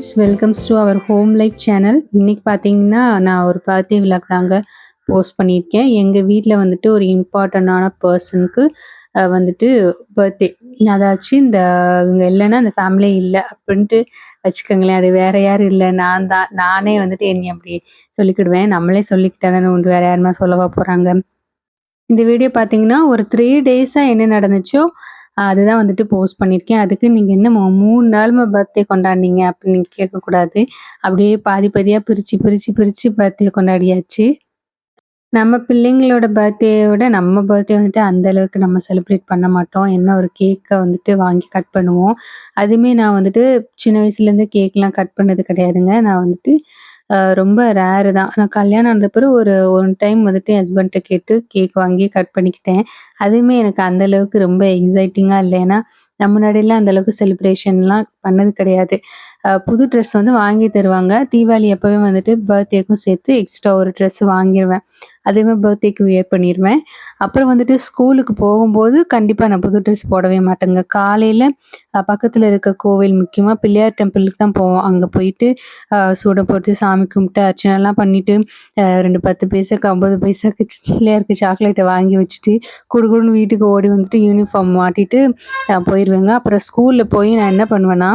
Friends welcomes to our home life channel இன்னைக்கு பார்த்தீங்கன்னா நான் ஒரு பர்த்டே விழாக் தாங்க போஸ்ட் பண்ணியிருக்கேன். எங்கள் வீட்டில் வந்துட்டு ஒரு இம்பார்ட்டண்டான பர்சனுக்கு வந்துட்டு பர்த்டே அதாச்சும் இந்த இவங்க இல்லைன்னா அந்த ஃபேமிலி இல்லை அப்படின்ட்டு வச்சுக்கோங்களேன். அது வேற யாரும் இல்லை. நான் தான் நானே வந்துட்டு என்னை அப்படி சொல்லிக்கிடுவேன். நம்மளே சொல்லிக்கிட்டா தானே உண்டு. வேற யாருமா சொல்லவா போகிறாங்க இந்த வீடியோ பார்த்தீங்கன்னா ஒரு த்ரீ டேஸாக என்ன நடந்துச்சோ அதுதான் வந்துட்டு போஸ்ட் பண்ணியிருக்கேன். அதுக்கு நீங்கள் என்ன மூணு நாளுமே பர்த்டே கொண்டாடினீங்க அப்படின்னு நீங்கள் கேட்கக்கூடாது. அப்படியே பாதி பாதியாக பிரித்து பிரித்து பிரித்து பர்த்டே கொண்டாடியாச்சு. நம்ம பிள்ளைங்களோட பர்த்டேயோட நம்ம பர்த்டே வந்துட்டு அந்த அளவுக்கு நம்ம செலிப்ரேட் பண்ண மாட்டோம். என்ன ஒரு கேக்கை வந்துட்டு வாங்கி கட் பண்ணுவோம். அதுவுமே நான் வந்துட்டு சின்ன வயசுலேருந்து கேக்லாம் கட் பண்ணது கிடையாதுங்க. நான் வந்துட்டு ரொம்ப ரேரு தான். நான் கல்யாணம் ஆனது பிறகு ஒரு ஒன் டைம் வந்துட்டு என் ஹஸ்பண்ட்டை கேட்டு கேக் வாங்கி கட் பண்ணிக்கிட்டேன். அதுவுமே எனக்கு அந்த அளவுக்கு ரொம்ப எக்ஸைட்டிங்காக இல்லை. ஏன்னா நம்ம முன்னாடிலாம் அந்த அளவுக்கு செலிப்ரேஷன்லாம் பண்ணது கிடையாது. புது ட்ரெஸ் வந்து வாங்கி தருவாங்க. தீபாவளி அப்போவே வந்துட்டு பர்த்டேக்கும் சேர்த்து எக்ஸ்ட்ரா ஒரு ட்ரெஸ் வாங்கிடுவேன் அதுவுமே பர்த்டேக்கு வியர் பண்ணிடுவேன் அப்புறம் வந்துட்டு ஸ்கூலுக்கு போகும்போது கண்டிப்பாக நான் புது ட்ரெஸ் போடவே மாட்டேங்க. காலையில் பக்கத்தில் இருக்க கோவில் முக்கியமாக பிள்ளையார் டெம்பிளுக்கு தான் போவோம். அங்கே போயிட்டு சூடம் போட்டு சாமி கும்பிட்டு அர்ச்சனைலாம் பண்ணிவிட்டு ரெண்டு பத்து பைசாக்கு ஐம்பது பைசாக்கு பிள்ளையாருக்கு சாக்லேட்டை வாங்கி வச்சுட்டு குடுகுடுன்னு வீட்டுக்கு ஓடி வந்துட்டு யூனிஃபார்ம் மாட்டிட்டு போயிடுவேங்க அப்புறம் ஸ்கூலில் போய் நான் என்ன பண்ணுவேன்னா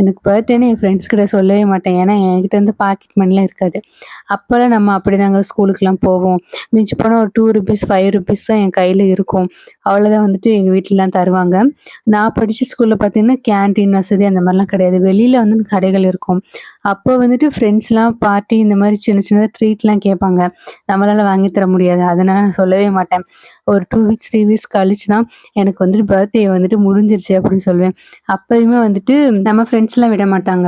எனக்கு பர்த்டேன்னு என் ஃப்ரெண்ட்ஸ் கிட்ட சொல்லவே மாட்டேன். ஏன்னா என்கிட்ட வந்து பாக்கெட் மணிலாம் இருக்காது. அப்போல்லாம் நம்ம அப்படிதாங்க ஸ்கூலுக்குலாம் போவோம். மிஞ்சி போனால் ஒரு டூ ருபீஸ் ஃபைவ் ருபீஸ் தான் என் கையில் இருக்கும். அவ்வளோதான் வந்துட்டு எங்கள் வீட்டிலலாம் தருவாங்க. நான் படித்த ஸ்கூலில் பார்த்தீங்கன்னா கேண்டீன் வசதி அந்த மாதிரிலாம் கிடையாது. வெளியில் வந்து கடைகள் இருக்கும். அப்போ வந்துட்டு ஃப்ரெண்ட்ஸ்லாம் பார்ட்டி இந்த மாதிரி சின்ன சின்னதாக ட்ரீட்லாம் கேட்பாங்க. நம்மளால் வாங்கி தர முடியாது. அதனால நான் சொல்லவே மாட்டேன். ஒரு டூ வீக்ஸ் த்ரீ வீக்ஸ் கழிச்சு தான் எனக்கு வந்துட்டு பர்த்டே வந்துட்டு முடிஞ்சிருச்சு அப்படின்னு சொல்லுவேன். அப்பயுமே வந்துட்டு நம்ம ஃப்ரெண்ட்ஸ்லாம் விட மாட்டாங்க.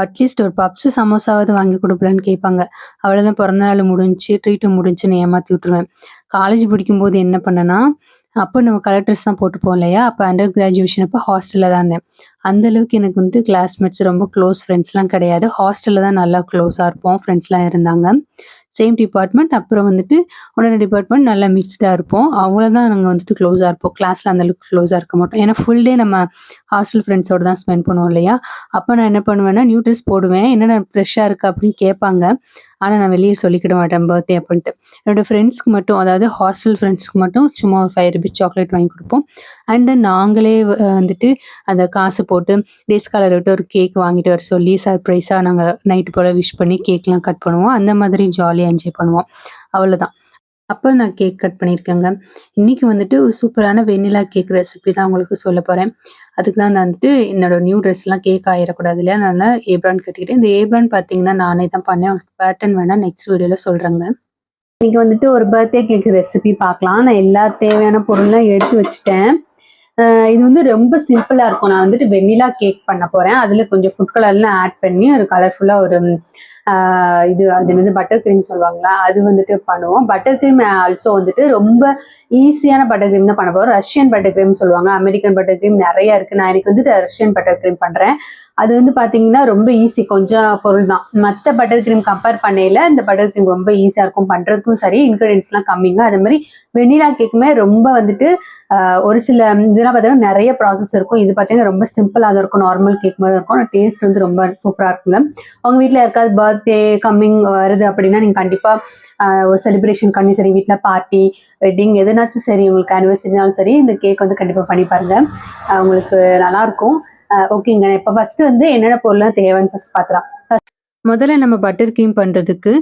அட்லீஸ்ட் ஒரு பப்ஸ் சமோசாவது வாங்கி கொடுக்கலான்னு கேட்பாங்க. அவ்வளோதான் பிறந்த நாள் முடிஞ்சு ட்ரீட்டு முடிஞ்சுன்னு ஏமாற்றி விட்டுருவேன். காலேஜ் படிக்கும்போது என்ன பண்ணேன்னா அப்போ நம்ம கலர் ட்ரெஸ் தான் போட்டுப்போம் இல்லையா? அப்போ அண்டர் கிராஜுவேஷன் அப்போ ஹாஸ்டலில் தான் இருந்தேன். அந்த அளவுக்கு எனக்கு வந்து கிளாஸ்மேட்ஸ் ரொம்ப க்ளோஸ் ஃப்ரெண்ட்ஸ்லாம் கிடையாது. ஹாஸ்டலில் தான் நல்லா க்ளோஸாக இருப்போம். ஃப்ரெண்ட்ஸ்லாம் இருந்தாங்க. சேம் டிபார்ட்மெண்ட் அப்புறம் வந்துட்டு உடனே டிபார்ட்மெண்ட் நல்லா மிக்ஸ்டாக இருப்போம். அவ்வளோதான் நாங்கள் வந்துட்டு க்ளோஸாக இருப்போம். கிளாஸில் அந்த அளவுக்கு க்ளோஸாக இருக்க மாட்டோம். ஏன்னா ஃபுல் டே நம்ம ஹாஸ்டல் ஃப்ரெண்ட்ஸோட தான் ஸ்பெண்ட் பண்ணுவோம் இல்லையா? அப்போ நான் என்ன பண்ணுவேன்னா நியூ ட்ரெஸ் போடுவேன். என்னென்ன ஃப்ரெஷ்ஷாக இருக்குது அப்படின்னு கேட்பாங்க. ஆனால் நான் வெளியே சொல்லிக்கிட மாட்டேன் பர்த்டே அப்படின்ட்டு. என்னோடய ஃப்ரெண்ட்ஸ்க்கு மட்டும் அதாவது ஹாஸ்டல் ஃப்ரெண்ட்ஸ்க்கு மட்டும் சும்மா ஒரு ஃபைவ் ருபீஸ் சாக்லேட் வாங்கி கொடுப்போம். அண்ட் தென் நாங்களே வந்துட்டு அந்த காசு போட்டு டேஸ் காலர் விட்டு ஒரு கேக் வாங்கிட்டு வர சொல்லி சர்ப்ரைஸாக நாங்கள் நைட்டு போல் விஷ் பண்ணி கேக்லாம் கட் பண்ணுவோம். அந்த மாதிரி ஜாலியாக என்ஜாய் பண்ணுவோம். அவ்வளோதான் அப்போ நான் கேக் கட் பண்ணியிருக்கேங்க இன்னைக்கு வந்துட்டு ஒரு சூப்பரான வெண்ணிலா கேக் ரெசிபி தான் உங்களுக்கு சொல்ல போகிறேன் அதுக்கு தான் நான் வந்துட்டு என்னோட நியூ ட்ரெஸ்லாம் கேக் ஆயிடக்கூடாது இல்லையா? நான் ஏப்ரான் கட்டிக்கிட்டேன் இந்த ஏப்ரான் பார்த்தீங்கன்னா நானே தான் பண்ணேன். உங்களுக்கு பேட்டர்ன் வேணால் நெக்ஸ்ட் வீடியோவில் சொல்கிறேங்க இன்னைக்கு வந்துட்டு ஒரு பர்த்டே கேக் ரெசிபி பார்க்கலாம் நான் எல்லா தேவையான பொருள்லாம் எடுத்து வச்சுட்டேன். இது வந்து ரொம்ப சிம்பிளாக இருக்கும். நான் வந்துட்டு வெண்ணிலா கேக் பண்ண போகிறேன் அதில் கொஞ்சம் ஃபுட் கலர்லாம் ஆட் பண்ணி ஒரு கலர்ஃபுல்லாக ஒரு இது அது வந்து பட்டர் கிரீம் சொல்லுவாங்களா? அது வந்துட்டு பண்ணுவோம். பட்டர் கிரீம் ஆல்சோ வந்துட்டு ரொம்ப ஈஸியான பட்டர் கிரீம் தான் பண்ண போகிறோம் ரஷ்யன் பட்டர் கிரீம் சொல்லுவாங்க. அமெரிக்கன் பட்டர் கிரீம் நிறைய இருக்கு. நான் எனக்கு வந்துட்டு ரஷ்யன் பட்டர் கிரீம் பண்ணுறேன் அது வந்து பார்த்தீங்கன்னா ரொம்ப ஈஸி கொஞ்சம் பொருள் தான் மற்ற பட்டர் கிரீம் கம்பேர் பண்ணையில் இந்த பட்டர் கிரீம் ரொம்ப ஈஸியாக இருக்கும். பண்ணுறதுக்கும் சரி இன்க்ரீடியன்ஸ்லாம் கம்மிங்க. அதே மாதிரி வெனிலா கேக்குமே ரொம்ப வந்துட்டு ஒரு சில இதெல்லாம் பார்த்தீங்கன்னா நிறைய ப்ராசஸ் இருக்கும். இது பார்த்தீங்கன்னா ரொம்ப சிம்பிளாக தான் இருக்கும். நார்மல் கேக் மாதிரி இருக்கும். ஆனால் டேஸ்ட் வந்து ரொம்ப சூப்பராக இருக்குங்க உங்கள் வீட்டில் யாருக்காவது பர்த்டே கம்மிங் வருது அப்படின்னா நீங்கள் கண்டிப்பாக ஒரு செலிப்ரேஷன் பண்ணி சரி வீட்டில் பார்ட்டி வெட்டிங் எதுனாச்சும் சரி உங்களுக்கு ஆனிவர்சரினாலும் சரி இந்த கேக் வந்து கண்டிப்பாக பண்ணி பாருங்கள் உங்களுக்கு நல்லாயிருக்கும். ஓகேங்க இப்போ ஃபர்ஸ்ட் வந்து என்னென்ன பொருள்லாம் தேவைன்னு ஃபர்ஸ்ட் பார்த்துலாம் முதல்ல நம்ம பட்டர் க்ரீம் பண்ணுறதுக்கு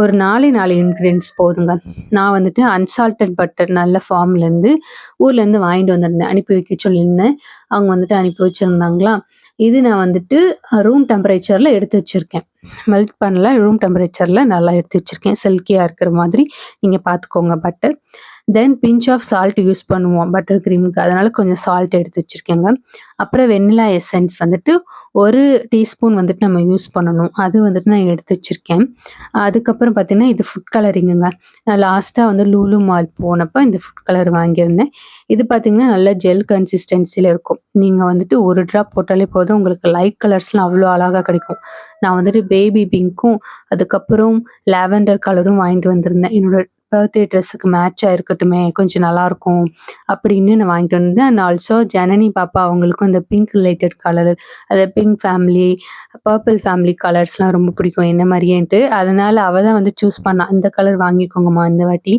ஒரு நாலே நாலு இன்க்ரீடியன்ஸ் போதுங்க. நான் வந்துட்டு அன்சால்டட் பட்டர் நல்ல ஃபார்ம்லேருந்து ஊர்லேருந்து வாங்கிட்டு வந்திருந்தேன். அனுப்பி வைக்க சொல்லியிருந்தேன் அவங்க வந்துட்டு அனுப்பி வச்சுருந்தாங்களா? இது நான் வந்துட்டு ரூம் டெம்பரேச்சரில் எடுத்து வச்சுருக்கேன். மெல்ட் பண்ணல ரூம் டெம்பரேச்சரில் நல்லா எடுத்து வச்சுருக்கேன். சில்கியாக இருக்கிற மாதிரி. நீங்கள் பார்த்துக்கோங்க butter then pinch of salt use பண்ணுவோம் பட்டர் க்ரீமுக்கு அதனால கொஞ்சம் சால்ட் எடுத்து வச்சுருக்கேங்க. அப்புறம் வெண்ணிலா எசன்ஸ் வந்துட்டு ஒரு டீஸ்பூன் வந்துட்டு நம்ம யூஸ் பண்ணணும். அது வந்துட்டு நான் எடுத்து வச்சுருக்கேன். அதுக்கப்புறம் பார்த்தீங்கன்னா இது ஃபுட் கலரிங்குங்க நான் லாஸ்ட்டாக வந்து லூலு மால் போனப்போ இந்த ஃபுட் கலர் வாங்கியிருந்தேன். இது பார்த்தீங்கன்னா நல்ல ஜெல் கன்சிஸ்டன்சியில் இருக்கும். நீங்கள் வந்துட்டு ஒரு ட்ராப் போட்டாலே போதும். உங்களுக்கு லைட் கலர்ஸ்லாம் அவ்வளோ அழகாக கிடைக்கும். நான் வந்துட்டு பேபி பிங்க்கும் அதுக்கப்புறம் லாவெண்டர் கலரும் வாங்கிட்டு வந்திருந்தேன். என்னோட பர்த்டே ட்ரெஸ்ஸுக்கு மேட்சாக இருக்கட்டுமே கொஞ்சம் நல்லாயிருக்கும் அப்படின்னு நான் வாங்கிட்டு வந்தேன். அண்ட் ஆல்சோ ஜனனி பாப்பா அவங்களுக்கும் இந்த பிங்க் ரிலேட்டட் கலர் அது பிங்க் ஃபேமிலி பர்பிள் ஃபேமிலி கலர்ஸ்லாம் ரொம்ப பிடிக்கும். என்ன மாதிரியேன்ட்டு அதனால் அவள் தான் வந்து சூஸ் பண்ணா. இந்த கலர் வாங்கிக்கோங்கம்மா இந்த வாட்டி.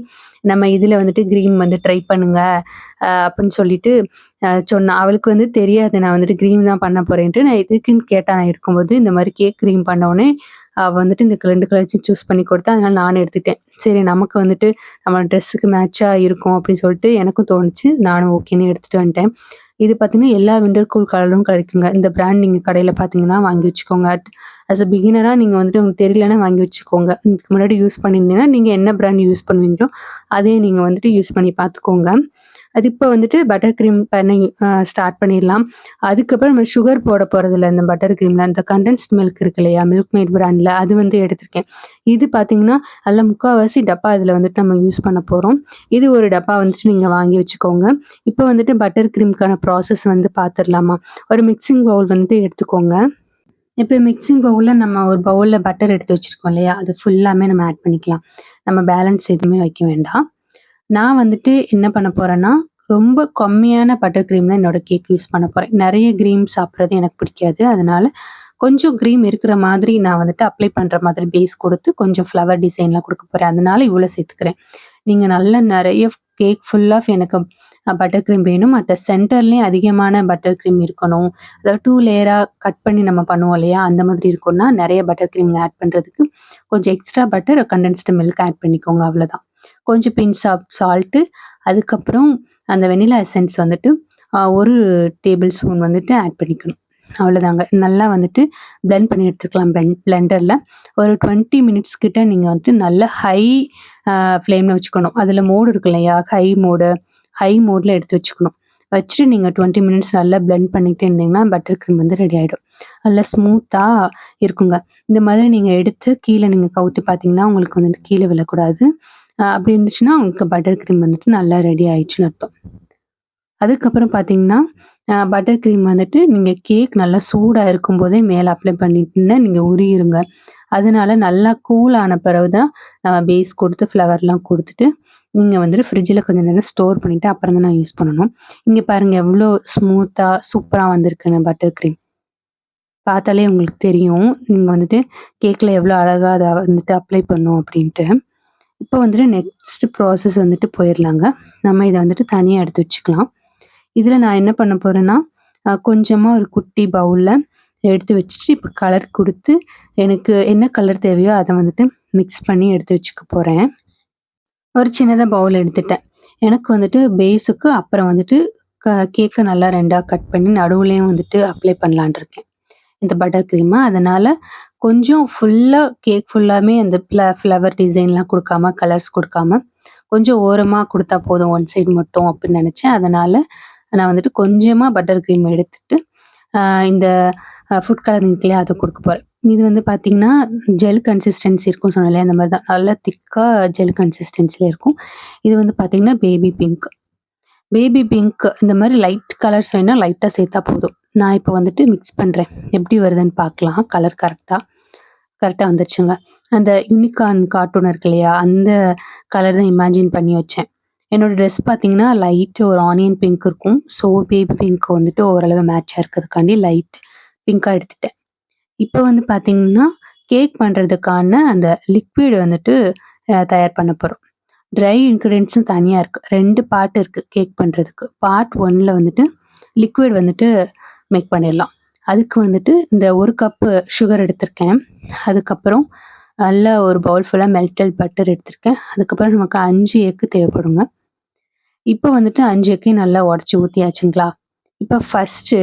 நம்ம இதில் வந்துட்டு க்ரீன் வந்து ட்ரை பண்ணுங்க அப்படின்னு சொல்லிட்டு சொன்னேன் அவளுக்கு வந்து தெரியாது நான் வந்துட்டு க்ரீம் தான் பண்ண போகிறேன்ட்டு நான் எதுக்குன்னு கேட்டேன் நான் இருக்கும்போது இந்த மாதிரி கேக் க்ரீம் பண்ணோடனே வந்துட்டு இந்த ரெண்டு கலர்ஸும் சூஸ் பண்ணி கொடுத்தா அதனால் நானும் எடுத்துட்டேன். சரி நமக்கு வந்துட்டு நம்ம ட்ரெஸ்ஸுக்கு மேட்சாக இருக்கும் அப்படின்னு சொல்லிட்டு எனக்கும் தோணுச்சு. நானும் ஓகேன்னு எடுத்துகிட்டு வந்துட்டேன். இது பார்த்தீங்கன்னா எல்லா விண்டர் கூல் கலரும் கிடைக்குங்க. இந்த பிராண்ட் நீங்கள் கடையில் பார்த்தீங்கன்னா வாங்கி வச்சுக்கோங்க. அஸ் அ பிகினராக நீங்கள் வந்துட்டு உங்களுக்கு தெரியலன்னா வாங்கி வச்சுக்கோங்க. இதுக்கு முன்னாடி யூஸ் பண்ணியிருந்தீங்கன்னா நீங்கள் என்ன பிராண்ட் யூஸ் பண்ணுவீங்களோ அதே நீங்கள் வந்துட்டு யூஸ் பண்ணி பார்த்துக்கோங்க அது இப்போ வந்துட்டு பட்டர் க்ரீம் பண்ணி ஸ்டார்ட் பண்ணிடலாம். அதுக்கப்புறம் நம்ம சுகர் போட போகிறதில்ல இந்த பட்டர் க்ரீமில் அந்த கண்டென்ஸ்ட் மில்க் இருக்கு இல்லையா? மில்க் மேட் பிராண்டில் அது வந்து எடுத்திருக்கேன். இது பார்த்தீங்கன்னா நல்ல முக்கால்வாசி டப்பா இதில் வந்துட்டு நம்ம யூஸ் பண்ண போகிறோம் இது ஒரு டப்பா வந்துட்டு நீங்கள் வாங்கி வச்சுக்கோங்க. இப்போ வந்துட்டு பட்டர் க்ரீம்க்கான ப்ராசஸ் வந்து பார்த்துடலாமா ஒரு மிக்சிங் பவுல் வந்து எடுத்துக்கோங்க. இப்போ மிக்சிங் பவுலில் நம்ம ஒரு பவுலில் பட்டர் எடுத்து வச்சுருக்கோம் இல்லையா? அது ஃபுல்லாமே நம்ம ஆட் பண்ணிக்கலாம். நம்ம பேலன்ஸ் எதுவுமே வைக்க வேண்டாம். நான் வந்துட்டு என்ன பண்ண போறேன்னா, ரொம்ப கம்மியான பட்டர் கிரீம் தான் என்னோட கேக் யூஸ் பண்ண போறேன். நிறைய கிரீம் சாப்பிட்றது எனக்கு பிடிக்காது. அதனால கொஞ்சம் கிரீம் இருக்கிற மாதிரி நான் வந்துட்டு அப்ளை பண்ற மாதிரி பேஸ் கொடுத்து கொஞ்சம் ஃப்ளவர் டிசைன்லாம் கொடுக்க போறேன். அதனால இவ்வளோ சேர்த்துக்கிறேன். நீங்க நல்ல நிறைய கேக் ஃபுல் ஆஃப் எனக்கு பட்டர் கிரீம் வேணும். அட் த சென்டர்லேயும் அதிகமான பட்டர் கிரீம் இருக்கணும். அதாவது டூ லேயரா கட் பண்ணி நம்ம பண்ணுவோம் இல்லையா? அந்த மாதிரி இருக்கும்னா, நிறைய பட்டர் கிரீம் ஆட் பண்றதுக்கு கொஞ்சம் extra butter, condensed milk add பண்ணிக்கோங்க அவ்வளோதான். கொஞ்சம் பின்ஸ் ஆஃப் சால்ட்டு அதுக்கப்புறம் அந்த வெனிலா எசன்ஸ் வந்துட்டு ஒரு டேபிள் ஸ்பூன் வந்துட்டு ஆட் பண்ணிக்கணும். அவ்வளோதாங்க. நல்லா வந்துட்டு பிளெண்ட் பண்ணி எடுத்துக்கலாம் பென் பிளெண்டரில் ஒரு டுவெண்ட்டி மினிட்ஸ் கிட்ட நீங்கள் வந்துட்டு நல்ல ஹை ஃப்ளேமில் வச்சுக்கணும். அதில் மோடு இருக்கு இல்லையா? ஹை மோடு ஹை மோடில் எடுத்து வச்சுக்கணும். வச்சுட்டு நீங்கள் டுவெண்ட்டி மினிட்ஸ் நல்லா பிளெண்ட் பண்ணிகிட்டே இருந்தீங்கன்னா பட்டர் க்ரீம் வந்து ரெடி ஆகிடும் நல்லா ஸ்மூத்தாக இருக்குங்க. இந்த மாதிரி நீங்கள் எடுத்து கீழே நீங்கள் கவுத்து பார்த்தீங்கன்னா உங்களுக்கு வந்துட்டு கீழே விழக்கூடாது. அப்படி இருந்துச்சுன்னா உங்களுக்கு பட்டர் க்ரீம் வந்துட்டு நல்லா ரெடி ஆயிடுச்சுன்னு அர்த்தம். அதுக்கப்புறம் பார்த்தீங்கன்னா பட்டர் க்ரீம் வந்துட்டு நீங்கள் கேக் நல்லா சூடாக இருக்கும்போதே மேலே அப்ளை பண்ணிட்டுன்னா நீங்கள் உரியிருங்க. அதனால நல்லா கூல் ஆன பிறகு தான் நம்ம பேஸ் கொடுத்து ஃப்ளவர்லாம் கொடுத்துட்டு நீங்கள் வந்துட்டு ஃப்ரிட்ஜில் கொஞ்சம் நேரம் ஸ்டோர் பண்ணிவிட்டு அப்புறம் தான் நான் யூஸ் பண்ணணும். இங்கே பாருங்கள் எவ்வளோ ஸ்மூத்தாக சூப்பராக வந்திருக்குன்னு பட்டர் க்ரீம் பார்த்தாலே உங்களுக்கு தெரியும். நீங்கள் வந்துட்டு கேக்கில் எவ்வளோ அழகாக அதை வந்துட்டு அப்ளை பண்ணும் அப்படின்ட்டு. இப்போ வந்துட்டு நெக்ஸ்ட் ப்ராசஸ் வந்துட்டு போயிடலாங்க நம்ம இதை வந்துட்டு தனியாக எடுத்து வச்சுக்கலாம். இதில் நான் என்ன பண்ண போகிறேன்னா கொஞ்சமாக ஒரு குட்டி பவுலில் எடுத்து வச்சுட்டு இப்போ கலர் கொடுத்து எனக்கு என்ன கலர் தேவையோ அதை வந்துட்டு மிக்ஸ் பண்ணி எடுத்து வச்சுக்க போகிறேன் ஒரு சின்னதாக பவுல் எடுத்துட்டேன். எனக்கு வந்துட்டு பேஸுக்கு அப்புறம் வந்துட்டு க கேக்கை நல்லா ரெண்டாக கட் பண்ணி நடுவுலையும் வந்துட்டு அப்ளை பண்ணலான் இருக்கேன். இந்த பட்டர் க்ரீமை அதனால் கொஞ்சம் ஃபுல்லாக கேக் ஃபுல்லாமே அந்த ஃப்ள ஃப்ளவர் டிசைன்லாம் கொடுக்காம கலர்ஸ் கொடுக்காம கொஞ்சம் ஓரமாக கொடுத்தா போதும் ஒன் சைடு மட்டும் அப்படின்னு நினச்சேன். அதனால் நான் வந்துட்டு கொஞ்சமாக பட்டர் க்ரீம் எடுத்துட்டு இந்த ஃபுட் கலர் இருக்குல்லையா அதை கொடுக்க போகிறேன் இது வந்து பார்த்தீங்கன்னா ஜெல் கன்சிஸ்டன்சி இருக்கும்னு சொன்னாலே அந்த மாதிரி தான் நல்லா திக்காக ஜெல் கன்சிஸ்டன்சியில் இருக்கும். இது வந்து பார்த்தீங்கன்னா பேபி பிங்க் பேபி பிங்க் இந்த மாதிரி லைட் கலர்ஸ் வேணால் லைட்டாக சேர்த்தா போதும். நான் இப்போ வந்துட்டு மிக்ஸ் பண்ணுறேன் எப்படி வருதுன்னு பார்க்கலாம். கலர் கரெக்டாக கரெக்டாக வந்துருச்சுங்க. அந்த யூனிகார்ன் கார்ட்டூன் இருக்கு இல்லையா? அந்த கலர் தான் இமேஜின் பண்ணி வச்சேன். என்னோடய ட்ரெஸ் பார்த்தீங்கன்னா லைட்டு ஒரு ஆனியன் பிங்க் இருக்கும். ஸோ பேபி பிங்க் வந்துட்டு ஓரளவு மேட்சாக இருக்கிறதுக்காண்டி லைட் பிங்காக எடுத்துட்டேன். இப்போ வந்து பார்த்தீங்கன்னா கேக் பண்ணுறதுக்கான அந்த லிக்விட் வந்துட்டு தயார் பண்ண போகிறோம் ட்ரை இன்க்ரீடியன்ஸும் தனியாக இருக்குது ரெண்டு பார்ட் இருக்குது கேக் பண்ணுறதுக்கு பார்ட் ஒன்னில் வந்துட்டு லிக்விட் வந்துட்டு மேக் பண்ணிடலாம். அதுக்கு வந்துட்டு இந்த ஒரு கப்பு சுகர் எடுத்திருக்கேன். அதுக்கப்புறம் நல்ல ஒரு பவுல் ஃபுல்லாக மெல்டல் பட்டர் எடுத்திருக்கேன். அதுக்கப்புறம் நமக்கு அஞ்சு எக்கு தேவைப்படுங்க. இப்போ வந்துட்டு அஞ்சு எக்கையும் நல்லா உடச்சி ஊற்றியாச்சுங்களா இப்போ ஃபஸ்ட்டு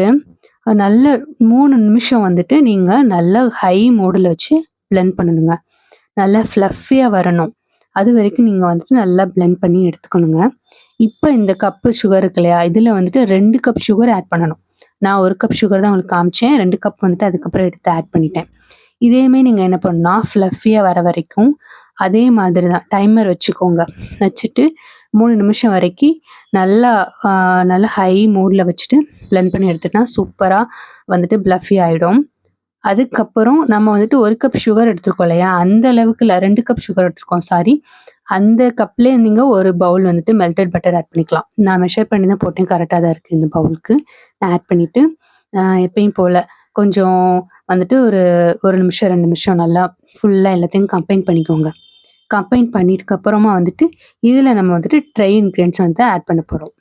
நல்ல மூணு நிமிஷம் வந்துட்டு நீங்கள் நல்ல ஹை மோடில் வச்சு பிளெண்ட் பண்ணணுங்க. நல்லா ஃப்ளஃபியாக வரணும். அது வரைக்கும் நீங்கள் வந்துட்டு நல்லா பிளெண்ட் பண்ணி எடுத்துக்கணுங்க. இப்போ இந்த கப்பு சுகர் இருக்கு இல்லையா? இதில் வந்துட்டு ரெண்டு கப் சுகர் ஆட் பண்ணணும். நான் ஒரு கப் சுகர் தான் உங்களுக்கு காமிச்சேன். ரெண்டு கப் வந்துட்டு அதுக்கப்புறம் எடுத்து ஆட் பண்ணிட்டேன். இதேமே நீங்கள் என்ன பண்ணணும்னா ஃப்ளஃபியாக வர வரைக்கும் அதே மாதிரி தான். டைமர் வச்சுக்கோங்க. வச்சுட்டு மூணு நிமிஷம் வரைக்கும் நல்லா நல்லா ஹை மூடில் வச்சுட்டு பிளெண்ட் பண்ணி எடுத்துட்டா சூப்பராக வந்துட்டு ப்ளஃபி ஆகிடும் அதுக்கப்புறம் நம்ம வந்துட்டு ஒரு கப் சுகர் எடுத்துருக்கோம் இல்லையா? அந்த அளவுக்கு இல்லை ரெண்டு கப் சுகர் எடுத்துருக்கோம். சாரி அந்த கப்லேயே நீங்கள் ஒரு பவுல் வந்துட்டு மெல்டட் பட்டர் ஆட் பண்ணிக்கலாம். நான் மெஷர் பண்ணி தான் போட்டேன். கரெக்டாக தான் இருக்குது இந்த பவுலுக்கு நான் ஆட் பண்ணிவிட்டு எப்பயும் போல் கொஞ்சம் வந்துட்டு ஒரு ஒரு நிமிஷம் ரெண்டு நிமிஷம் நல்லா ஃபுல்லாக எல்லாத்தையும் கம்பைன் பண்ணிக்கோங்க. கம்பைன் பண்ணிட்டுக்கப்புறமா வந்துட்டு இதில் நம்ம வந்துட்டு ட்ரை இன்க்ரீடியன்ஸ் வந்து ஆட் பண்ண போகிறோம்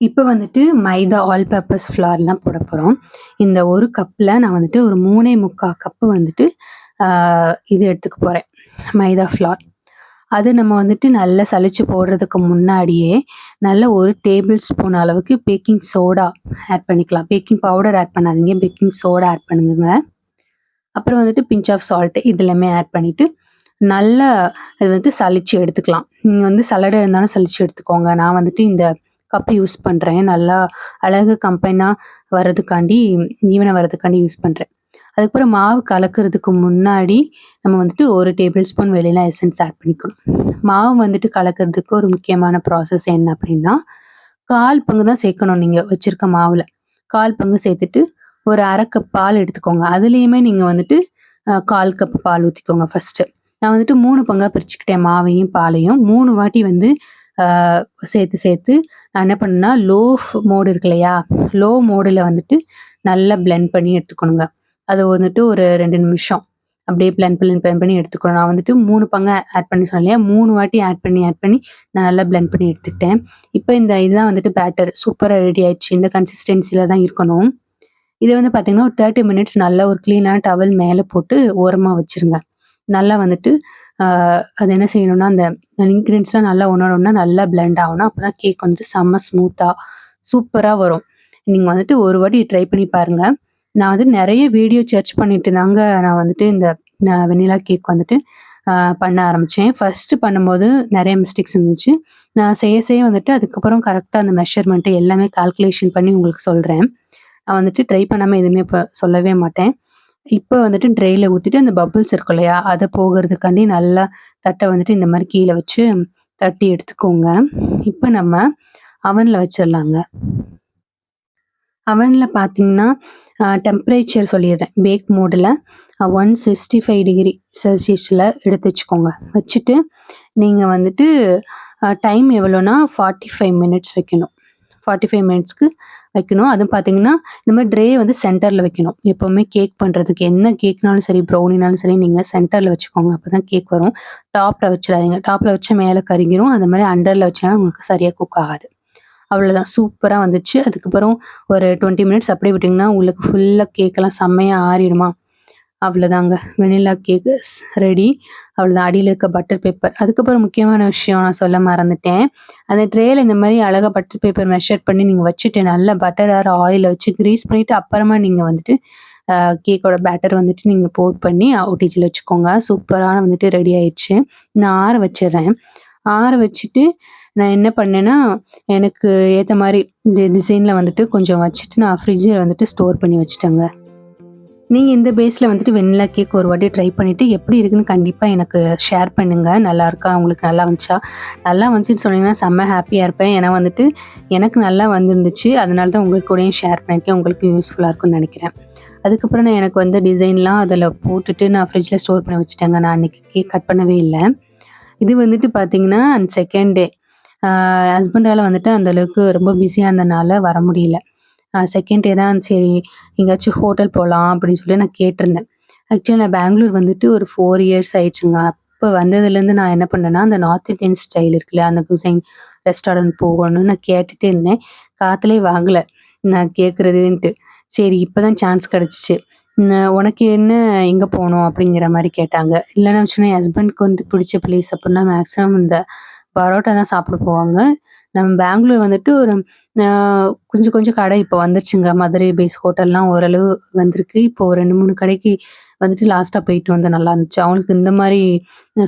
இப்போ வந்துட்டு மைதா ஆல் பர்பஸ் ஃப்ளார்லாம் போட போகிறோம் இந்த ஒரு கப்பில் நான் வந்துட்டு ஒரு மூணே முக்கால் கப்பு வந்துட்டு இது எடுத்துக்க போகிறேன் மைதா ஃப்ளார் அது நம்ம வந்துட்டு நல்லா சளிச்சு போடுறதுக்கு முன்னாடியே நல்ல ஒரு டேபிள் ஸ்பூன் அளவுக்கு பேக்கிங் சோடா ஆட் பண்ணிக்கலாம். பேக்கிங் பவுடர் ஆட் பண்ணாதீங்க. பேக்கிங் சோடா ஆட் பண்ணுங்க. அப்புறம் வந்துட்டு பிஞ்ச் ஆஃப் சால்ட்டு இது எல்லாமே ஆட் பண்ணிவிட்டு நல்லா இது வந்து சளிச்சு எடுத்துக்கலாம். நீங்கள் வந்து சலடை இருந்தாலும் சளிச்சு எடுத்துக்கோங்க. நான் வந்துட்டு இந்த கப் யூஸ் பண்ணுறேன் நல்லா அழகு கம்பைனாக வர்றதுக்காண்டி ஈவனாக வர்றதுக்காண்டி யூஸ் பண்ணுறேன் அதுக்கப்புறம் மாவு கலக்கிறதுக்கு முன்னாடி நம்ம வந்துட்டு ஒரு டேபிள் ஸ்பூன் வெளியில எசன்ஸ் ஆட் பண்ணிக்கணும். மாவு வந்துட்டு கலக்கிறதுக்கு ஒரு முக்கியமான ப்ராசஸ் என்ன அப்படின்னா கால் பங்கு தான் சேர்க்கணும் நீங்கள் வச்சுருக்க மாவில். கால் பங்கு சேர்த்துட்டு ஒரு அரை கப் பால் எடுத்துக்கோங்க. அதுலேயுமே நீங்கள் வந்துட்டு கால் கப் பால் ஊற்றிக்கோங்க ஃபஸ்ட்டு நான் வந்துட்டு மூணு பங்காக பிரிச்சுக்கிட்டேன் மாவையும் பாலையும். மூணு வாட்டி வந்து சேர்த்து சேர்த்து நான் என்ன பண்ணேன்னா லோ மோடு இருக்கு இல்லையா லோ மோடில் வந்துட்டு நல்லா பிளெண்ட் பண்ணி எடுத்துக்கணுங்க. அது வந்துட்டு ஒரு ரெண்டு நிமிஷம். அப்படியே பிளான் பண்ணி பிளான் பண்ணி எடுத்துக்கணும். நான் வந்துட்டு மூணு பங்கு ஆட் பண்ணி சொன்னேன் இல்லையா? மூணு வாட்டி ஆட் பண்ணி ஆட் பண்ணி நான் நல்லா பிளெண்ட் பண்ணி எடுத்துக்கிட்டேன். இப்போ இந்த இதுதான் வந்துட்டு பேட்டர் சூப்பராக ரெடி ஆயிடுச்சு. இந்த கன்சிஸ்டன்சியில் தான் இருக்கணும். இதை வந்து பார்த்தீங்கன்னா ஒரு தேர்ட்டி மினிட்ஸ் நல்லா ஒரு க்ளீனாக டவல் மேலே போட்டு ஓரமாக வச்சுருங்க. நல்லா வந்துட்டு அது என்ன செய்யணும்னா அந்த இன்க்ரீடியன்ஸ்லாம் நல்லா ஒன்றோட ஒன்றா நல்லா பிளெண்ட் ஆகணும். அப்போ தான் கேக் வந்துட்டு செம்ம ஸ்மூத்தாக சூப்பராக வரும். நீங்கள் வந்துட்டு ஒரு வாட்டி ட்ரை பண்ணி பாருங்கள் நான் வந்து நிறைய வீடியோ சர்ச் பண்ணிட்டு தாங்க நான் வந்துட்டு இந்த வெண்ணிலா கேக் வந்துட்டு பண்ண ஆரம்பித்தேன் ஃபஸ்ட்டு பண்ணும்போது நிறைய மிஸ்டேக்ஸ் இருந்துச்சு. நான் செய்ய செய்ய வந்துட்டு அதுக்கப்புறம் கரெக்டாக அந்த மெஷர்மெண்ட்டு எல்லாமே கால்குலேஷன் பண்ணி உங்களுக்கு சொல்கிறேன் நான் வந்துட்டு ட்ரை பண்ணாமல் எதுவுமே இப்போ சொல்லவே மாட்டேன். இப்போ வந்துட்டு ட்ரெயில ஊற்றிட்டு அந்த பபுள்ஸ் இருக்கும் இல்லையா அதை போகிறதுக்காண்டி நல்லா தட்டை வந்துட்டு இந்த மாதிரி கீழே வச்சு தட்டி எடுத்துக்கோங்க. இப்போ நம்ம அவனில் வச்சிடலாங்க. அவனில் பார்த்தீங்கன்னா டெம்பரேச்சர் சொல்லிடுறேன். பேக் மோடில் ஒன் சிக்ஸ்டி ஃபைவ் டிகிரி செல்சியஸில் எடுத்து வச்சுக்கோங்க. வச்சுட்டு நீங்கள் வந்துட்டு டைம் எவ்வளோனா ஃபார்ட்டி ஃபைவ் மினிட்ஸ் வைக்கணும். ஃபார்ட்டி ஃபைவ் மினிட்ஸ்க்கு வைக்கணும். அதுவும் பார்த்தீங்கன்னா இந்த மாதிரி ட்ரே வந்து சென்டரில் வைக்கணும். எப்போவுமே கேக் பண்ணுறதுக்கு என்ன கேக்னாலும் சரி ப்ரௌனினாலும் சரி நீங்கள் சென்டரில் வச்சுக்கோங்க. அப்போ தான் கேக் வரும். டாப்பில் வச்சிடாதீங்க. டாப்பில் வச்சா மேலே கருகிரும். அந்த மாதிரி அண்டரில் வச்சா உங்களுக்கு சரியாக குக் ஆகாது. அவ்வளோதான் சூப்பராக வந்துச்சு. அதுக்கப்புறம் ஒரு டுவெண்ட்டி மினிட்ஸ் அப்படியே விட்டிங்கன்னா உங்களுக்கு ஃபுல்லாக கேக்கெல்லாம் செம்மையாக ஆறிடுமா? அவ்வளோதாங்க வெனிலா கேக்கு ரெடி அவ்வளோதான் அடியில் இருக்க பட்டர் பேப்பர் அதுக்கப்புறம் முக்கியமான விஷயம் நான் சொல்ல மறந்துட்டேன். அந்த ட்ரேயில் இந்த மாதிரி அழகாக பட்டர் பேப்பர் மெஷர் பண்ணி நீங்கள் வச்சுட்டு நல்லா பட்டர் ஆர் ஆயிலை வச்சு க்ரீஸ் பண்ணிவிட்டு அப்புறமா நீங்கள் வந்துட்டு கேக்கோட பேட்டர் வந்துட்டு நீங்கள் போட் பண்ணி அவுட்டேஜில் வச்சுக்கோங்க. சூப்பரான வந்துட்டு ரெடி ஆயிடுச்சு. நான் ஆற வச்சிடுறேன். ஆற வச்சுட்டு நான் என்ன பண்ணேன்னா எனக்கு ஏற்ற மாதிரி இந்த டிசைனில் வந்துட்டு கொஞ்சம் வச்சுட்டு நான் ஃப்ரிட்ஜில் வந்துட்டு ஸ்டோர் பண்ணி வச்சுட்டேங்க. நீங்கள் இந்த பேஸில் வந்துட்டு வெண்ணிலா கேக் ஒரு வாட்டி ட்ரை பண்ணிவிட்டு எப்படி இருக்குன்னு கண்டிப்பாக எனக்கு ஷேர் பண்ணுங்கள் நல்லா இருக்கா? உங்களுக்கு நல்லா வந்துச்சா? நல்லா வந்துச்சுன்னு சொன்னீங்கன்னா செம்ம ஹாப்பியாக இருப்பேன். ஏன்னா வந்துட்டு எனக்கு நல்லா வந்துருந்துச்சு. அதனால தான் உங்களுக்கு கூடயும் ஷேர் பண்ணியிருக்கேன். உங்களுக்கு யூஸ்ஃபுல்லாக இருக்கும்னு நினைக்கிறேன். அதுக்கப்புறம் நான் எனக்கு வந்து டிசைன்லாம் அதில் போட்டுட்டு நான் ஃப்ரிட்ஜில் ஸ்டோர் பண்ணி வச்சுட்டேங்க. நான் அன்றைக்கி கேக் கட் பண்ணவே இல்லை. இது வந்துட்டு பார்த்தீங்கன்னா செகண்ட் டே ஹஸ்பண்டால் வந்துட்டு அந்தளவுக்கு ரொம்ப பிஸியாக இருந்தனால வர முடியல. செகண்ட் டே தான் சரி எங்கேயாச்சும் ஹோட்டல் போகலாம் அப்படின்னு சொல்லி நான் கேட்டிருந்தேன். ஆக்சுவலி நான் பெங்களூர் வந்துட்டு ஒரு ஃபோர் இயர்ஸ் ஆயிடுச்சுங்க. அப்போ வந்ததுலேருந்து நான் என்ன பண்ணேன்னா அந்த நார்த் இந்தியன் ஸ்டைல் இருக்குல்ல அந்த குசைன் ரெஸ்டாரண்ட் போகணும்னு நான் கேட்டுகிட்டே இருந்தேன். காற்றுலேயே வாங்கலை. நான் கேட்குறதுன்ட்டு சரி இப்போ தான் சான்ஸ் கிடச்சிச்சு உனக்கு என்ன எங்கே போகணும் அப்படிங்கிற மாதிரி கேட்டாங்க. இல்லைன்னா வச்சுன்னா ஹஸ்பண்ட்க்கு வந்து பிடிச்ச பிளேஸ் அப்படின்னா மேக்ஸிமம் இந்த பரோட்டா தான் சாப்பிட போவாங்க. நம்ம பெங்களூர் வந்துட்டு ஒரு கொஞ்சம் கொஞ்சம் கடை இப்போ வந்துருச்சுங்க. மதுரை பேஸ் ஹோட்டல்லாம் ஓரளவு வந்திருக்கு. இப்போ ஒரு ரெண்டு மூணு கடைக்கு வந்துட்டு லாஸ்ட்டாக போயிட்டு வந்து நல்லா இருந்துச்சு. அவங்களுக்கு இந்த மாதிரி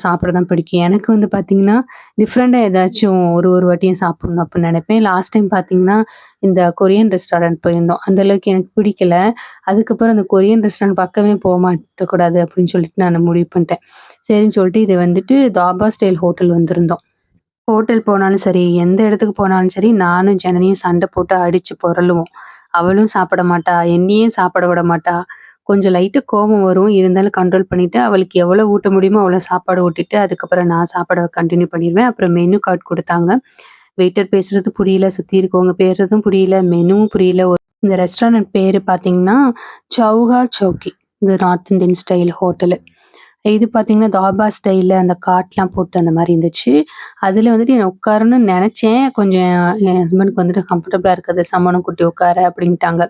சாப்பிட தான் பிடிக்கும். எனக்கு வந்து பார்த்தீங்கன்னா டிஃப்ரெண்ட்டாக ஏதாச்சும் ஒரு ஒரு வாட்டியும் சாப்பிடணும் அப்படின்னு நினைப்பேன். லாஸ்ட் டைம் பார்த்தீங்கன்னா இந்த கொரியன் ரெஸ்டாரண்ட் போயிருந்தோம். அந்தளவுக்கு எனக்கு பிடிக்கல. அதுக்கப்புறம் அந்த கொரியன் ரெஸ்டாரண்ட் பக்கமே போக மாட்டக்கூடாது அப்படின்னு சொல்லிட்டு நான் முடிவு பண்ணிட்டேன். சரின்னு சொல்லிட்டு இது வந்துட்டு தாபா ஸ்டைல் ஹோட்டல் வந்திருந்தோம். ஹோட்டல் போனாலும் சரி எந்த இடத்துக்கு போனாலும் சரி நானும் ஜனனியும் சண்டை போட்டு அடிச்சு புரளுவோம் அவளும் சாப்பிட மாட்டா என்னையும் சாப்பிட விட மாட்டா. கொஞ்சம் லைட்டு கோபம் வரும். இருந்தாலும் கண்ட்ரோல் பண்ணிட்டு அவளுக்கு எவ்வளோ ஊட்ட முடியுமோ அவ்வளோ சாப்பாடு ஊட்டிட்டு அதுக்கப்புறம் நான் சாப்பாடை கண்டினியூ பண்ணிடுவேன். அப்புறம் மெனு கார்டு கொடுத்தாங்க. வெயிட்டர் பேசுறது புரியல சுத்தி இருக்கவங்க பேசுறதும் புரியல மெனுவும் புரியல. இந்த ரெஸ்டாரண்ட் பேர் பார்த்தீங்கன்னா சௌஹா சௌக்கி இது நார்த் இந்தியன் ஸ்டைல் ஹோட்டலு இது பார்த்தீங்கன்னா தாபா ஸ்டைலில் அந்த காட்லாம் போட்டு அந்த மாதிரி இருந்துச்சு. அதில் வந்துட்டு நான் உட்காரன்னு நினச்சேன். கொஞ்சம் என் ஹஸ்பண்டுக்கு வந்துட்டு கம்ஃபர்டபுளாக இருக்கிறது சம்மணம் குட்டி உட்கார அப்படின்ட்டாங்க.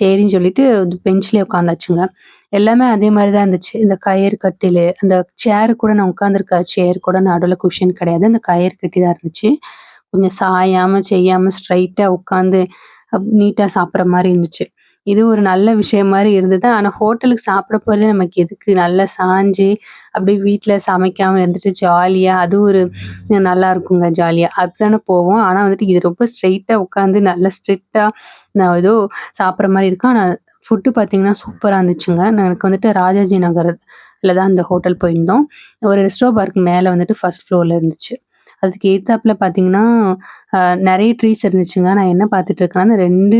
சரின்னு சொல்லிட்டு பெஞ்சிலே உட்காந்தாச்சுங்க எல்லாமே அதே மாதிரி தான் இருந்துச்சு. இந்த கயிறு கட்டில் அந்த சேரு கூட நான் உட்காந்துருக்க சேர் கூட நடுவில் குஷன் கிடையாது. அந்த கயிறு கட்டி தான் இருந்துச்சு. கொஞ்சம் சாயாமல் செய்யாமல் ஸ்ட்ரைட்டாக உட்காந்து நீட்டாக சாப்பிட்ற மாதிரி இருந்துச்சு. இது ஒரு நல்ல விஷயம் மாதிரி இருந்தது. ஆனால் ஹோட்டலுக்கு சாப்பிட போகிறதே நமக்கு எதுக்கு? நல்லா சாஞ்சு அப்படியே வீட்டில் சமைக்காமல் இருந்துட்டு ஜாலியாக அது ஒரு நல்லா இருக்குங்க ஜாலியாக அதுதானே போவோம். ஆனால் வந்துட்டு இது ரொம்ப ஸ்ட்ரைட்டாக உட்காந்து நல்லா ஸ்ட்ரிக்டாக நான் ஏதோ சாப்பிட்ற மாதிரி இருக்கும். ஆனால் ஃபுட்டு பார்த்தீங்கன்னா சூப்பராக இருந்துச்சுங்க. எனக்கு வந்துட்டு ராஜாஜி நகரில் தான் அந்த ஹோட்டல் போயிருந்தோம். ஒரு ரெஸ்டோ பார்க் மேலே வந்துட்டு ஃபர்ஸ்ட் ஃப்ளோரில் இருந்துச்சு. அதுக்கு ஏத்தாப்புல பார்த்தீங்கன்னா நிறைய ட்ரீஸ் இருந்துச்சுங்க. நான் என்ன பார்த்துட்டு இருக்கேன்னா அந்த ரெண்டு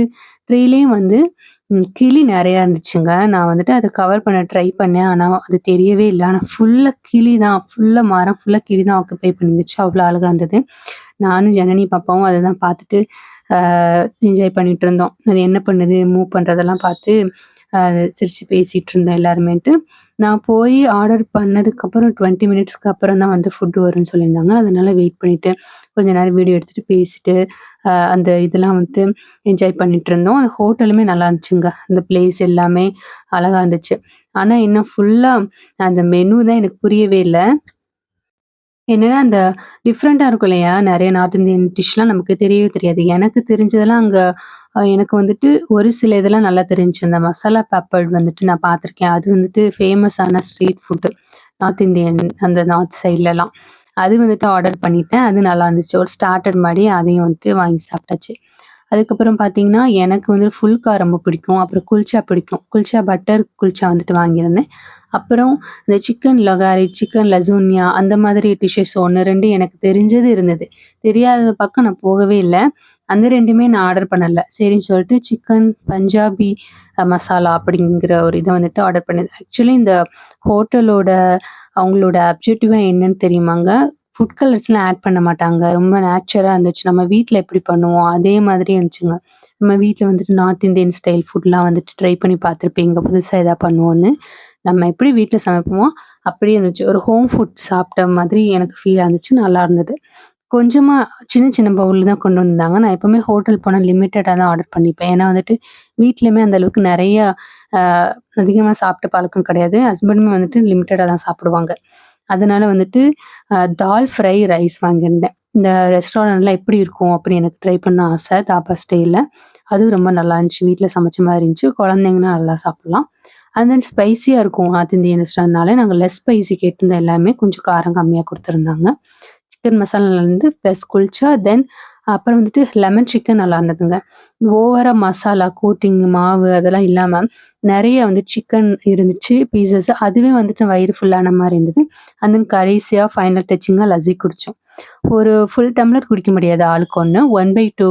ட்ரீலேயும் வந்து கிளி நிறையா இருந்துச்சுங்க. நான் வந்துட்டு அதை கவர் பண்ண ட்ரை பண்ணேன். ஆனால் அது தெரியவே இல்லை ஆனால் ஃபுல்லாக கிளி தான். ஃபுல்லாக மரம் ஃபுல்லாக கிளி தான் ஆக்குப்பை பண்ணிருந்துச்சு. அவ்வளோ அழகாக இருந்தது. நானும் ஜனனி பாப்பாவும் அதை தான் பார்த்துட்டு என்ஜாய் பண்ணிட்டு இருந்தோம். அது என்ன பண்ணுது, மூவ் பண்ணுறதெல்லாம் பார்த்து சிரித்து பேசிட்டு இருந்தோம் எல்லாருமேட்டு. நான் போய் ஆர்டர் பண்ணதுக்கப்புறம் டுவெண்ட்டி மினிட்ஸ்க்கு அப்புறம் தான் வந்து ஃபுட் வரும்னு சொல்லியிருந்தாங்க. அதனால வெயிட் பண்ணிட்டு, கொஞ்ச நேரம் வீடியோ எடுத்துட்டு பேசிட்டு, அந்த இதெல்லாம் வந்து என்ஜாய் பண்ணிட்டு இருந்தோம். அந்த ஹோட்டலுமே நல்லா இருந்துச்சுங்க. அந்த பிளேஸ் எல்லாமே அழகா இருந்துச்சு. ஆனா இன்னும் ஃபுல்லா அந்த மெனு தான் எனக்கு புரியவே இல்ல. என்னன்னா, அந்த டிஃப்ரெண்ட்டா இருக்கும் இல்லையா? நெறைய நார்த் இந்தியன் டிஷ்லாம் நமக்கு தெரியவே தெரியாது. எனக்கு தெரிஞ்சதெல்லாம் அங்க எனக்கு வந்துட்டு ஒரு சில இதெல்லாம் நல்லா தெரிஞ்சுச்சு. அந்த மசாலா பெப்பர்ட் வந்துட்டு நான் பார்த்துருக்கேன். அது வந்துட்டு ஃபேமஸான ஸ்ட்ரீட் ஃபுட்டு. நார்த் இந்தியன் அந்த நார்த் சைட்லலாம். அது வந்துட்டு ஆர்டர் பண்ணிட்டேன். அது நல்லா இருந்துச்சு. ஒரு ஸ்டார்ட்டர் மாரி அதையும் வந்துட்டு வாங்கி சாப்பிட்டாச்சு. அதுக்கப்புறம் பார்த்தீங்கன்னா, எனக்கு வந்து ஃபுல்கா ரொம்ப பிடிக்கும். அப்புறம் குல்ச்சா பிடிக்கும். குல்ச்சா பட்டர் குல்ச்சா வந்துட்டு வாங்கியிருந்தேன். அப்புறம் இந்த சிக்கன் லொகாரி, சிக்கன் லசூன்யா அந்த மாதிரி டிஷ்ஷஸ் ஒன்று ரெண்டு எனக்கு தெரிஞ்சது இருந்தது. தெரியாத பக்கம் நான் போகவே இல்ல. அந்த ரெண்டுமே நான் ஆர்டர் பண்ணலை சரின்னு சொல்லிட்டு சிக்கன் பஞ்சாபி மசாலா அப்படிங்கிற ஒரு இதை வந்துட்டு ஆர்டர் பண்ணது. ஆக்சுவலி இந்த ஹோட்டலோட அவங்களோட அப்ஜெக்டிவாக என்னன்னு தெரியுமாங்க? ஃபுட் கலர்ஸ்லாம் ஆட் பண்ண மாட்டாங்க. ரொம்ப நேச்சுரலா இருந்துச்சு. நம்ம வீட்டில் எப்படி பண்ணுவோம், அதே மாதிரி இருந்துச்சுங்க. நம்ம வீட்டில் வந்துட்டு நார்த் இந்தியன் ஸ்டைல் ஃபுட்லாம் வந்துட்டு ட்ரை பண்ணி பார்த்துருப்பீங்க. புதுசாக எதாவது பண்ணுவோன்னு. நம்ம எப்படி வீட்டில் சமைப்போமோ, அப்படியே இருந்துச்சு. ஒரு ஹோம் ஃபுட் சாப்பிட்ட மாதிரி எனக்கு ஃபீல் ஆனுச்சு. நல்லா இருந்தது. கொஞ்சமாக சின்ன சின்ன பவுலில் தான் கொண்டு வந்தாங்க. நான் எப்போவுமே ஹோட்டல் போனால் லிமிட்டடாக தான் ஆர்டர் பண்ணிப்பேன். ஏன்னா வந்துட்டு வீட்லையுமே அந்த அளவுக்கு அதிகமாக அ சாப்பிட்ட பழக்கம் கிடையாது. ஹஸ்பண்டுமே வந்துட்டு லிமிட்டடாக தான் சாப்பிடுவாங்க. அதனால வந்துட்டு தால் ஃப்ரை ரைஸ் வாங்கியிருந்தேன். இந்த ரெஸ்டாரண்ட்லாம் எப்படி இருக்கும் அப்படின்னு எனக்கு ட்ரை பண்ண ஆசை. தாபா ஸ்டேயில் அதுவும் ரொம்ப நல்லா இருந்துச்சு. வீட்டில் சமைச்ச மாதிரி இருந்துச்சு. குழந்தைங்கன்னா நல்லா சாப்பிடலாம். அண்ட் தென் ஸ்பைசியா இருக்கும் நார்த் இந்தியன் ரெஸ்டாரண்ட்னால நாங்கள் லெஸ் ஸ்பைசி கேட்டிருந்தோம் எல்லாமே. கொஞ்சம் காரம் கம்மியாக கொடுத்துருந்தாங்க சிக்கன் மசாலா மசாலாலேருந்து ப்ளஸ் குல்ச்சா தென் அப்புறம் வந்துட்டு லெமன் சிக்கன் நல்லா இருந்ததுங்க. ஓவரா மசாலா, கோட்டிங், மாவு அதெல்லாம் இல்லாமல் நிறைய வந்து சிக்கன் இருந்துச்சு பீசஸ் அதுவே வந்துட்டு வயிறு ஃபுல்லான மாதிரி இருந்தது. அண்ட் தென் கடைசியாக ஃபைனல் டச்சிங்காக லஸ்ஸி குடித்தோம் ஒரு ஃபுல் டம்ளர் குடிக்க முடியாது ஆளுக்கு ஒன்று ஒன் பை டூ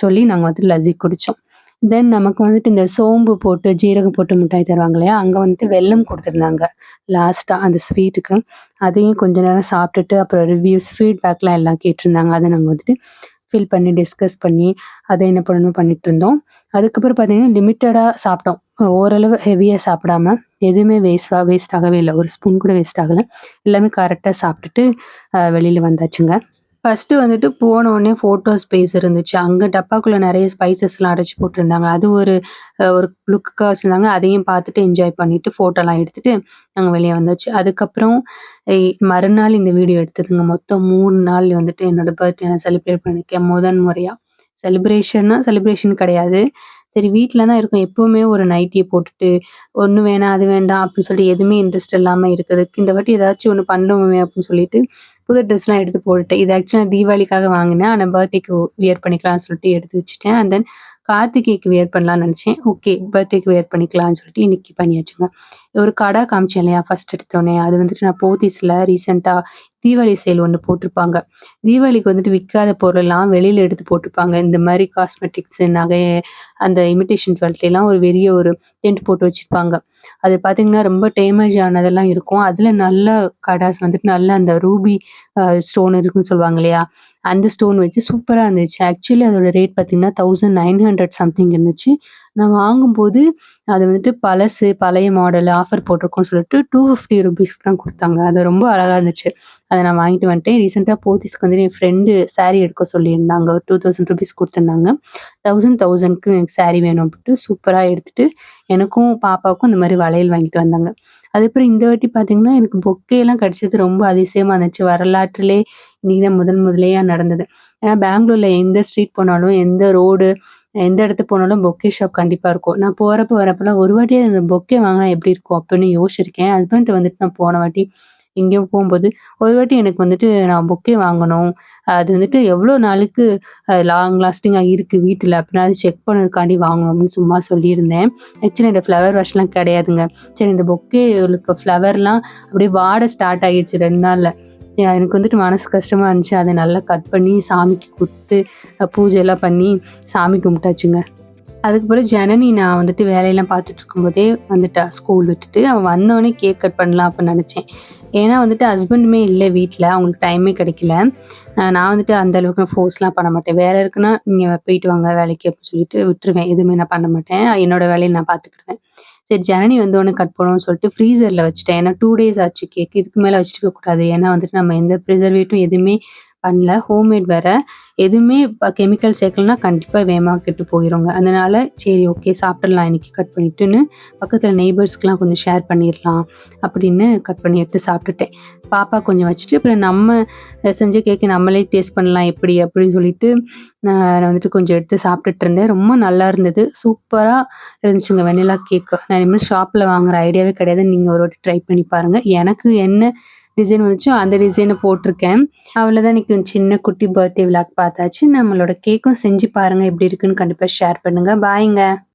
சொல்லி நாங்கள் வந்துட்டு லஸ்ஸி குடித்தோம் தென் நமக்கு வந்துட்டு இந்த சோம்பு போட்டு, ஜீரகம் போட்டு மிட்டாய் தருவாங்க இல்லையா? அங்க வந்துட்டு வெல்லம் குடுத்துருந்தாங்க. லாஸ்ட்டா அந்த ஸ்வீட்டுக்கு. அதையும் கொஞ்ச நேரம் சாப்பிட்டுட்டு அப்புறம் ரிவ்யூஸ், ஃபீட்பேக்லாம் எல்லாம் கேட்டிருந்தாங்க. அத நாங்க வந்துட்டு ஃபில் பண்ணி, டிஸ்கஸ் பண்ணி, அத என்ன பண்ணணும் பண்ணிட்டுருந்தோம். அதுக்கப்புறம் பார்த்தீங்கன்னா, லிமிட்டடா சாப்பிட்டோம். ஓரளவு ஹெவியா சாப்பிடாம, எதுவுமே வேஸ்வா வேஸ்ட் ஆகவே இல்ல. ஒரு ஸ்பூன் கூட வேஸ்ட் ஆகல. எல்லாமே கரெக்ட்டா சாப்பிட்டுட்டு அ வந்தாச்சுங்க. ஃபர்ஸ்ட்டு வந்துட்டு போனோடனே ஃபோட்டோ ஸ்பேஸ் இருந்துச்சு. அங்க டப்பாக்குள்ள நெறைய ஸ்பைசஸ்லாம் அடைச்சு போட்டிருந்தாங்க. அது ஒரு அ ஒரு லுக்குக்கா வச்சிருந்தாங்க. அதையும் பார்த்துட்டு என்ஜாய் பண்ணிட்டு ஃபோட்டோலாம் எடுத்துட்டு நாங்க வெளிய வந்தாச்சு. அதுக்கப்புறம் எ மறுநாள் இந்த வீடியோ எடுத்ததுங்க. மொத்தம் 3 நாள் வந்துட்டு என்னோட பர்த்டே நான் செலிப்ரேட் பண்ணியிருக்கேன் முதன் முறையா. செலிப்ரேஷன்னா செலிப்ரேஷன் கிடையாது. சரி வீட்ல தான் இருக்கும் எப்பவுமே ஒரு நைட்டியை போட்டுட்டு, ஒண்ணு வேணாம், அது வேண்டாம் அப்படின்னு சொல்லிட்டு எதுவுமே இன்ட்ரெஸ்ட் இல்லாம இருக்கிறதுக்கு, இந்த வாட்டி ஏதாச்சும் ஒன்று பண்ணுவோமே அப்படின்னு சொல்லிட்டு, புது ட்ரெஸ்லாம் எடுத்து போட்டுட்டேன். இது ஆக்சுவலா தீபாவளிக்காக வாங்கினேன். ஆனா பர்த்டேக்கு வியர் பண்ணிக்கலாம்னு சொல்லிட்டு எடுத்து வச்சுட்டேன். அண்ட் தென் கார்த்திகைக்கு வியர் பண்ணலாம்னு நினச்சேன். ஓகே பர்த்டேக்கு வியர் பண்ணிக்கலாம்னு சொல்லிட்டு இன்னைக்கு பண்ணியாச்சுங்க. ஒரு கடை காமிச்சேன் இல்லையா ஃபர்ஸ்ட் எடுத்தோடனே அது வந்துட்டு நான் போத்தீஸ்ல ரீசெண்டாக தீபாவளி சேல் ஒன்று போட்டிருப்பாங்க. தீபாவளிக்கு வந்துட்டு விற்காத பொருளெல்லாம் வெளியில் எடுத்து போட்டிருப்பாங்க. இந்த மாதிரி காஸ்மெட்டிக்ஸ், நகை, அந்த இமிட்டேஷன் ஜுவல்லரிலாம் ஒரு பெரிய ஒரு டென்ட் போட்டு வச்சுருப்பாங்க அது பார்த்தீங்கன்னா, ரொம்ப டேமேஜ் ஆனதெல்லாம் இருக்கும். அதுல நல்ல கடாஸ் வந்துட்டு நல்ல அந்த ரூபி அ ஸ்டோன் இருக்குன்னு சொல்லுவாங்க இல்லையா? அந்த ஸ்டோன் வச்சு சூப்பரா இருந்துச்சு. ஆக்சுவலி அதோட ரேட் பார்த்தீங்கன்னா, 1900 சம்திங் இருந்துச்சு. நான் வாங்கும்போது அது வந்துட்டு பழசு, பழைய மாடல் ஆஃபர் போட்டிருக்கோன்னு சொல்லிட்டு டூ ஃபிஃப்டி ருபீஸ் தான் கொடுத்தாங்க அது ரொம்ப அழகாக இருந்துச்சு. அதை நான் வாங்கிட்டு வந்துட்டேன். ரீசெண்டாக போத்தீஸ்க்கு வந்து என் ஃப்ரெண்டு சாரீ எடுக்க சொல்லியிருந்தாங்க. ஒரு டூ தௌசண்ட் ருபீஸ் கொடுத்துருந்தாங்க தௌசண்ட் தௌசண்ட்க்கு எனக்கு சாரீ வேணும் அப்படின்ட்டு சூப்பராக எடுத்துட்டு, எனக்கும் பாப்பாவுக்கும் இந்த மாதிரி வளையல் வாங்கிட்டு வந்தாங்க. அதுக்கப்புறம் இந்த வாட்டி பார்த்தீங்கன்னா, எனக்கு பொக்கையெல்லாம் கிடைச்சது ரொம்ப அதிசயமாக இருந்துச்சு. வரலாற்றிலே இன்னைக்கு தான் முதன் முதலேயா நடந்தது. ஏன்னா பெங்களூர்ல எந்த ஸ்ட்ரீட் போனாலும், எந்த ரோடு, எந்த இடத்துக்கு போனாலும் பொக்கே ஷாப் கண்டிப்பாக இருக்கும். நான் போகிறப்ப வரப்பெல்லாம் ஒரு வாட்டி அந்த பொக்கே வாங்கினா எப்படி இருக்கும் அப்படின்னு யோசிச்சிருக்கேன். ஹஸ்பண்ட் வந்துட்டு நான் போன வாட்டி எங்கேயோ போகும்போது ஒரு வாட்டி எனக்கு வந்துட்டு நான் பொக்கே வாங்கணும். அது வந்துட்டு எவ்வளோ நாளுக்கு லாங் லாஸ்டிங்காக இருக்கு வீட்டில் அப்படின்னா அது செக் பண்ணதுக்காண்டி வாங்கணும் அப்படின்னு சும்மா சொல்லியிருந்தேன். ஆக்சுவலி இந்த ஃப்ளவர் வாஷ்லாம் கிடையாதுங்க. சரி இந்த பொக்கே இப்போ ஃப்ளவர்லாம் அப்படியே வாட ஸ்டார்ட் ஆகிடுச்சு ரெண்டு நாளில் எனக்கு வந்துட்டு மனசு கஷ்டமாக இருந்துச்சு. அதை நல்லா கட் பண்ணி சாமிக்கு குத்து பூஜையெல்லாம் பண்ணி சாமி கும்பிட்டாச்சுங்க. அதுக்கப்புறம் ஜனனி நான் வந்துட்டு வேலையெல்லாம் பார்த்துட்டு இருக்கும்போதே வந்துட்டா ஸ்கூல் விட்டுட்டு. அவன் வந்தோடனே கேக் கட் பண்ணலாம் அப்படின்னு நினச்சேன். ஏன்னா வந்துட்டு ஹஸ்பண்டுமே இல்லை வீட்டில் அவங்களுக்கு டைமே கிடைக்கல. நான் வந்துட்டு அந்த அளவுக்கு நான் ஃபோர்ஸ்லாம் பண்ண மாட்டேன். வேலை இருக்குன்னா, நீங்கள் போயிட்டு வாங்க வேலைக்கு அப்படின்னு சொல்லிட்டு விட்டுருவேன். எதுவுமே நான் பண்ண மாட்டேன். என்னோட வேலையை நான் பார்த்துக்கிடுவேன். சரி ஜனனி வந்தோனே கட் பண்ணுவோம்னு சொல்லிட்டு ஃப்ரீசரில் வச்சுட்டேன். ஏன்னா டூ டேஸ் ஆச்சு கேக். இதுக்கு மேல வச்சிருக்க கூடாது. ஏன்னா வந்துட்டு நம்ம எந்த ப்ரிசர்வேட்டும் எதுவுமே பண்ணல. ஹோம்மேட் வேற. எதுவுமே இப்போ கெமிக்கல் சேர்க்கலனா கண்டிப்பாக வேகமாக கெட்டு போயிருங்க. அதனால சரி ஓகே சாப்பிடலாம் இன்னைக்கு கட் பண்ணிட்டுன்னு, பக்கத்தில் நெய்பர்ஸ்க்குலாம் கொஞ்சம் ஷேர் பண்ணிடலாம் அப்படின்னு கட் பண்ணி எடுத்து சாப்பிட்டுட்டேன். பாப்பா கொஞ்சம் வச்சுட்டு, அப்புறம் நம்ம செஞ்ச கேக்கு நம்மளே டேஸ்ட் பண்ணலாம் எப்படி அப்படின்னு சொல்லிட்டு, நான் வந்துட்டு கொஞ்சம் எடுத்து சாப்பிட்டுட்டு இருந்தேன். ரொம்ப நல்லா இருந்தது. சூப்பராக இருந்துச்சுங்க வெண்ணிலா கேக்கு. நான் இனிமேல் ஷாப்பில் வாங்குற ஐடியாவே கிடையாது. நீங்கள் ஒரு வாட்டி ட்ரை பண்ணி பாருங்கள் எனக்கு என்ன டிசைன் வந்துச்சோ அந்த டிசைனை போட்டிருக்கேன். அவ்வளோதான் இன்னைக்கு சின்ன குட்டி பர்த்டே விளாக் பார்த்தாச்சு. நம்மளோட கேக்கும் செஞ்சு பாருங்க எப்படி இருக்குன்னு கண்டிப்பா ஷேர் பண்ணுங்க. பாய்ங்க.